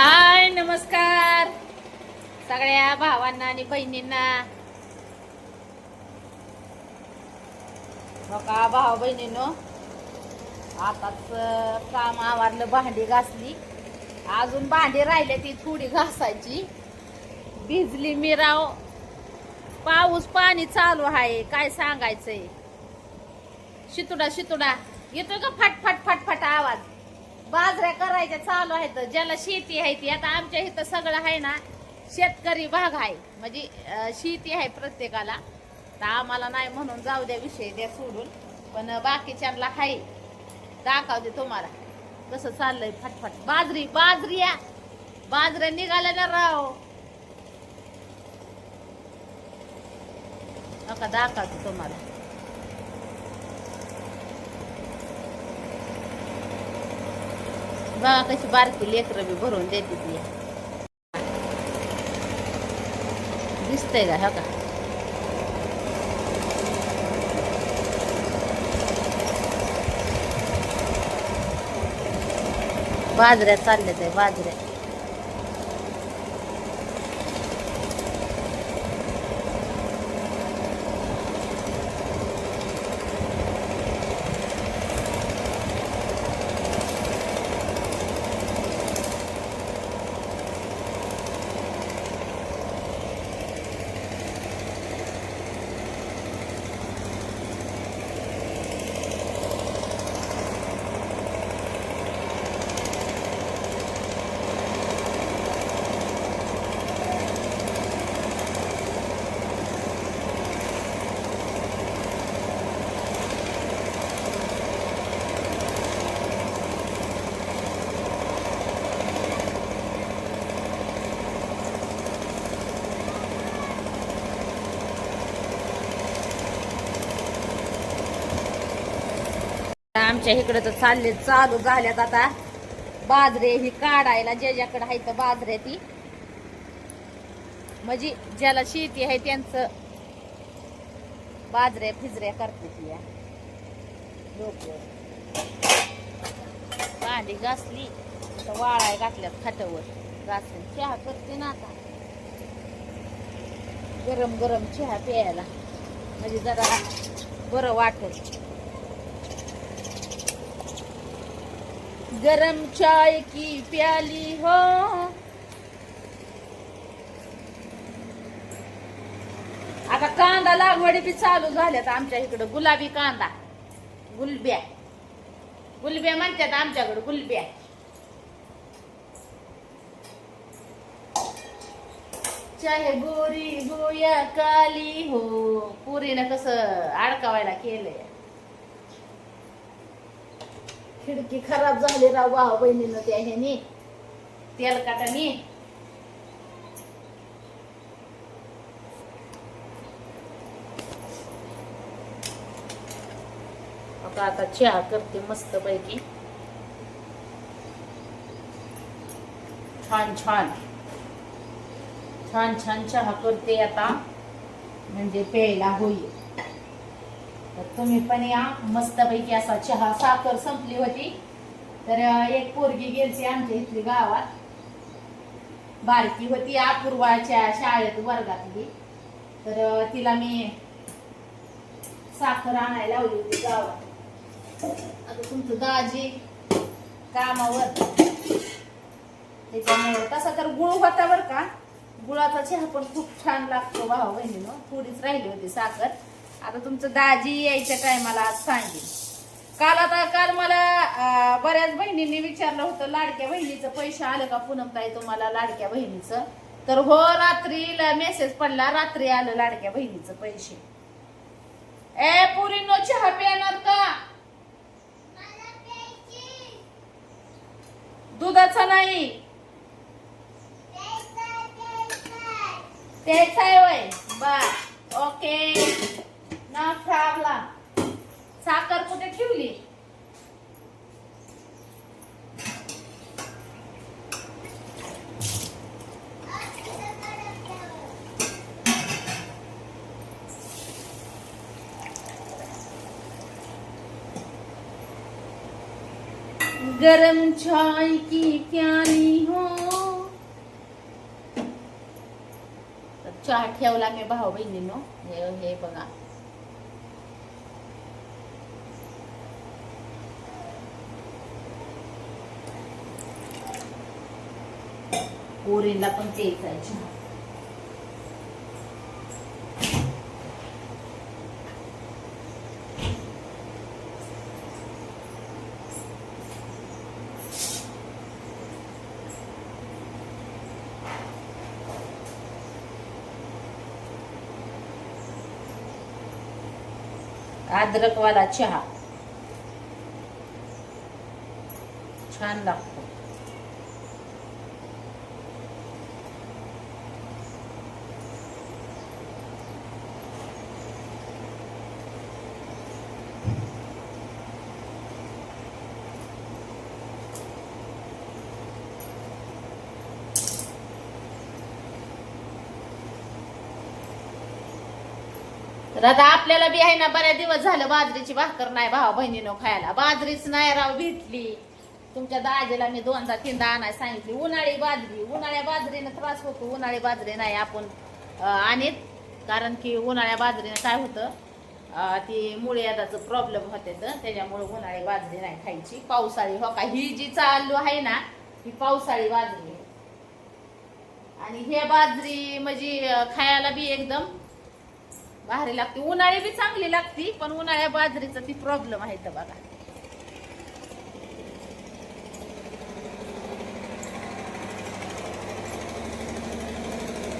हाय नमस्कार. सगळ्या भावांना आणि बहिणींना. हो का भाऊ बहिणीनो. आताच काम आवारलं भांडी घासली. अजून भांडी राहिले ती थोडी घासायची. भिजली मी राव. पाऊस पाणी चालू आहे. काय सांगायचंय? शितुडा शितुडा. येतोय का फट फट फट फट आवाज? बाजऱ्या करायच्या चालू आहेत. ज्याला शेती आहे ती. आता आमच्या इथं सगळं आहे ना शेतकरी भाग आहे. म्हणजे शेती आहे प्रत्येकाला. तर आम्हाला नाही म्हणून जाऊ द्या विषय द्या सोडून. पण बाकीच्यांना आहे दाखवते तुम्हाला. कसं चाललंय फटफट. बाजरी बाजरी या. बाजऱ्या निघाल्या ना राव. नका दाखवते तुम्हाला. बघा कशी बारकी लेकरं बी भरून देते ती. दिसतंय का हो का? बाजऱ्या चालल्या आहे बाजऱ्या. आमच्या इकडे तर चालले चालू झाल्यात आता. बाजरे ही काढायला ज्याच्याकडे आहे तर बाजरे ती. म्हणजे ज्याला शेती आहे त्यांचं बाजऱ्या फिजऱ्या करते ती या. लोक भांडी घासली तर वाळाय घातल्यात खाटावर घासून चहा करते ना आता. गरम गरम चहा प्यायला. म्हणजे जरा बरं वाटत. गरम चाय की प्याली हो। आता कांदा लागवडी बी चालू झाल्यात आमच्या इकडं गुलाबी कांदा. गुलब्या. गुलब्या म्हणतात आमच्याकडं गुलब्या. चाहे गोरी गोया काली हो. पुरीनं कसं अडकावायला केलंय. खिडकी खराब झाली राव भाऊ बहिणीनं त्या ह्यानी. तेलकाटाने आता आता चहा करते मस्त पैकी छान छान. छान छान चहा करते आता. म्हणजे प्यायला होईल. तुम्ही पण या. मस्तपैकी असा चहा साखर संपली होती. तर एक पोरगी गेलची आमच्या इथली गावात. बारकी होती अपूर्वाच्या शाळेत वर्गातली. तर तिला मी साखर आणायला लावली होती गावात. आता तुमचं दाजी कामावर. त्याच्यामुळे तसा तर गुळ होता बरं का. गुळाचा चहा पण खूप छान लागतो भाऊ बहिणीनं. थोडीच राहिली होती साखर. आता तुमचं दाजी यायच्या टायमाला आज सांगेल. काल आता काल मला बऱ्याच बहिणींनी विचारलं होतं लाडक्या बहिणीचं पैसे आलं का पूनमताई तुम्हाला लाडक्या बहिणीचं? तर हो रात्री मेसेज पडला रात्री आलं लाडक्या बहिणीचं पैसे. ए पुरीनो चहा पिणार का? दुधाचा नाही. तेच आहे वय बर ओके. नफरावला साखर कुठे ठेवली? गरम चाय की प्याली हो। चहा ठेवला मी भाऊ बहिणीनो हे बघा. पोरींना पण ते खायचे अद्रकवाला चहा. छान लागतो. आता आपल्याला बी आहे ना बऱ्याच दिवस झालं बाजरीची भाकर नाही भावा बहिणीनं खायला. बाजरीच नाही राव भेटली. तुमच्या दाजेला मी दोनदा तीनदा आणाय सांगितली. उन्हाळी बाजरी उन्हाळ्या बाजरीनं त्रास होतो. उन्हाळी बाजरी नाही आपण आणीत. कारण की उन्हाळ्या बाजरीनं काय होतं ती मुळे यादाचं प्रॉब्लेम होते तर त्याच्यामुळे उन्हाळी बाजरी नाही खायची. पावसाळी हो का ही जी चालू आहे ना ही पावसाळी बाजरी. आहे आणि हे बाजरी म्हणजे खायला बी एकदम भारी लागते. उन्हाळी बी चांगली लागती पण उन्हाळ्या बाजरीचा ती प्रॉब्लेम आहे तर बघा.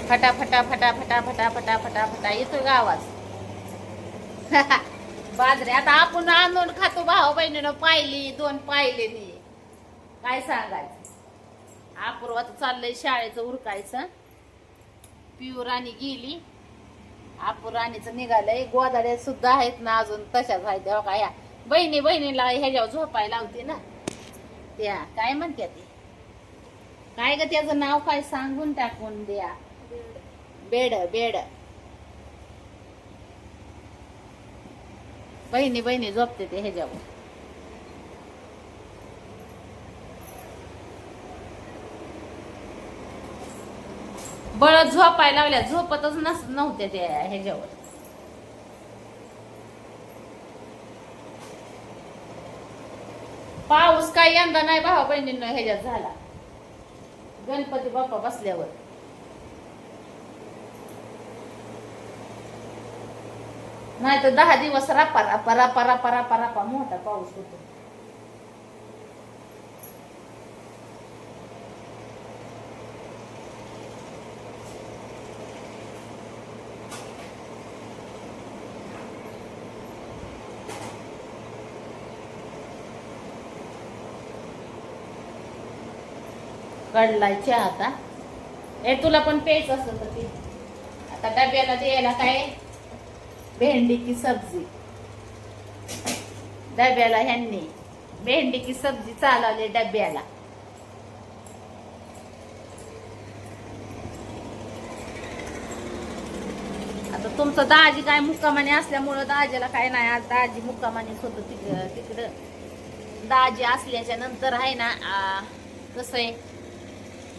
फटा फटा फटा फटा फटा फटा फटा फटा येतोय का आवाज? बाजरी. आता आपण आणून खातो भाऊ बहिणीनं पाहिली दोन पाहिले नाही काय सांगायचं? अपूर्वाचं चाललंय शाळेचं उरकायचं. पिऊ आणि गेली. आपू राणीचं निघालंय. गोदाड्या सुद्धा आहेत ना अजून. तशाच आहेत. तेव्हा काय बहिणी बहिणीला ह्याच्यावर झोपायला लावते ना. त्या काय म्हणत्या ते? काय ग त्याचं नाव काय सांगून टाकून द्या. Bed bed. बहिणी बहिणी झोपते ते ह्याच्यावर. बळ झोपायला लागल्या झोपतच नस नव्हत्या त्या ह्याच्यावर. पाऊस काय यंदा नाही भावा बहिणींना ह्याच्यात झाला. गणपती बाप्पा बसल्यावर. नाही तर दहा दिवस रापा रापा रापा रापा रापा रापा मोठा पाऊस होतो. कडलायचे चहा आता. ए तुला पण पेच असं तर आता डब्याला द्यायला काय? भेंडी की सब्जी. डब्याला ह्यांनी. भेंडी की सब्जी चालवली डब्याला. आता तुमचं दाजी काय मुक्कामाने असल्यामुळं दाजीला काय नाही. आज दाजी मुक्कामानेच होतं तिकडं तिकडं. दाजी असल्याच्या नंतर आहे ना कसं आहे?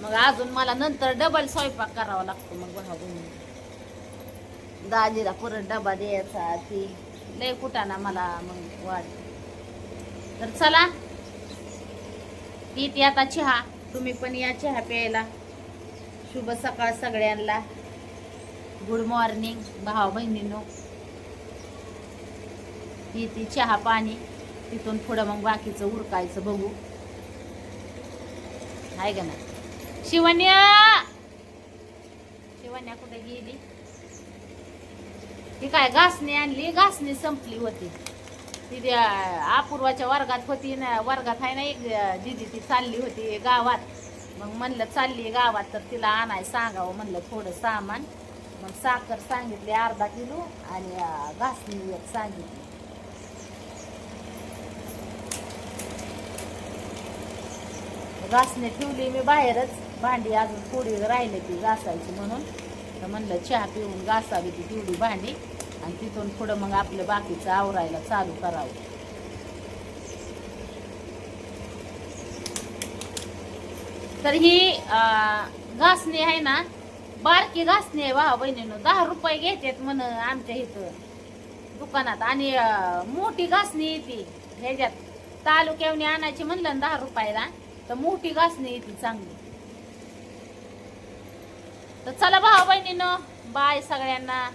मग अजून मला नंतर डबल स्वयंपाक करावा लागतो मग भाऊ बहिणी दाजीला परत डबा द्यायचा ती लय कुटाना मला मग वाट तर चला. येते आता चहा. तुम्ही पण या चहा प्यायला. शुभ सकाळ सगळ्यांना. गुड मॉर्निंग भाऊ बहिणीनो. येते चहा पाणी. तिथून पुढं मग बाकीचं उरकायचं बघू. आहे का ना शिवन्या शिवन्या कुठे गेली? ती काय घासणी आणली? घासणी संपली होती. ती अपूर्वाच्या वर्गात होती ना वर्गात आहे ना एक दिदी ती चालली होती गावात. मग म्हणलं चालली गावात तर तिला आणाय सांगावं. म्हणलं थोडं सामान. मग साखर सांगितली अर्धा किलो आणि घासणी एक सांगितली. घासणी ठेवली मी बाहेरच. भांडी अजून थोडी राहिली ती घासायची म्हणून. तर म्हणलं चहा पिऊन घासावी ती तेवढी भांडी आणि तिथून पुढं मग आपलं बाकीचं आवरायला चालू करावं. तर ही घासणी आहे ना बारकी घासणी आहे भावा बहिणीनं. दहा रुपये घेतात म्हण आमच्या इथं दुकानात. आणि मोठी घासणी येते ह्याच्यात तालुक्यावनी आणायची म्हणलं ना दहा रुपयाला तर मोठी घासणी येते चांगली. तर चला भावा बहिणीनं बाय सगळ्यांना.